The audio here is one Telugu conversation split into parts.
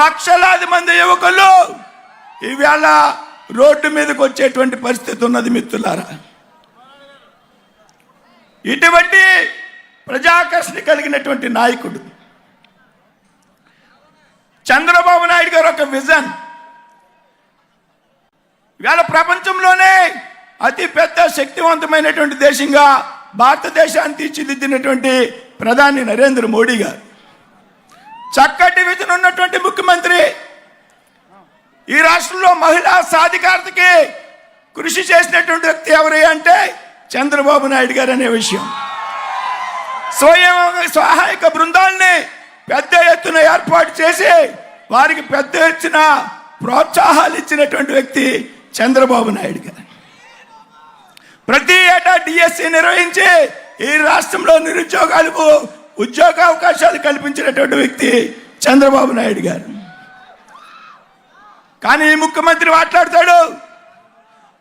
లక్షలాది మంది యువకులు ఈవేళ రోడ్డు మీదకి వచ్చేటువంటి పరిస్థితి ఉన్నది మిత్రులారా. ఇటువంటి ప్రజాకర్షణ కలిగినటువంటి నాయకుడు చంద్రబాబు నాయుడు గారు ఒక విజన్. ఇవాళ ప్రపంచంలోనే అతి పెద్ద శక్తివంతమైనటువంటి దేశంగా భారతదేశాన్ని తీర్చిదిద్దినటువంటి ప్రధాని నరేంద్ర మోడీ గారు. చక్కటి విజన్ ఉన్నటువంటి ముఖ్యమంత్రి. ఈ రాష్ట్రంలో మహిళా సాధికారతకి కృషి చేసినటువంటి వ్యక్తి ఎవరు అంటే చంద్రబాబు నాయుడు గారు అనే విషయం. స్వయం సహాయక బృందాల్ని పెద్ద ఎత్తున ఏర్పాటు చేసి వారికి పెద్ద ఎత్తున ప్రోత్సాహాలు ఇచ్చినటువంటి వ్యక్తి చంద్రబాబు నాయుడు గారు. ప్రతి ఏటా డిఎస్సి నిర్వహించి ఈ రాష్ట్రంలో నిరుద్యోగాలకు ఉద్యోగ అవకాశాలు కల్పించినటువంటి వ్యక్తి చంద్రబాబు నాయుడు గారు. కానీ ఈ ముఖ్యమంత్రి మాట్లాడతాడు.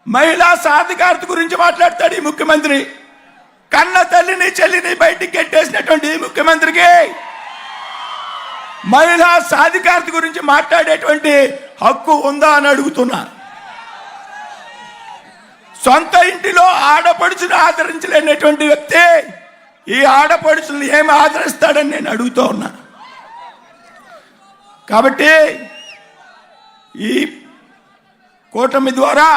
మహిళా సాధికారత గురించి మాట్లాడతాడు ఈ ముఖ్యమంత్రి. కన్న తల్లిని చెల్లిని బయటికి గెట్టేసినటువంటి ఈ ముఖ్యమంత్రికి మహిళా సాధికారత గురించి మాట్లాడేటువంటి హక్కు ఉందా అని అడుగుతున్నా. సొంత ఇంటిలో ఆడపడుచును ఆదరించలేనటువంటి వ్యక్తి ఈ ఆడపడుచులను ఏమి ఆదరిస్తాడని నేను అడుగుతూ ఉన్నా. కాబట్టి ఈ కూటమి ద్వారా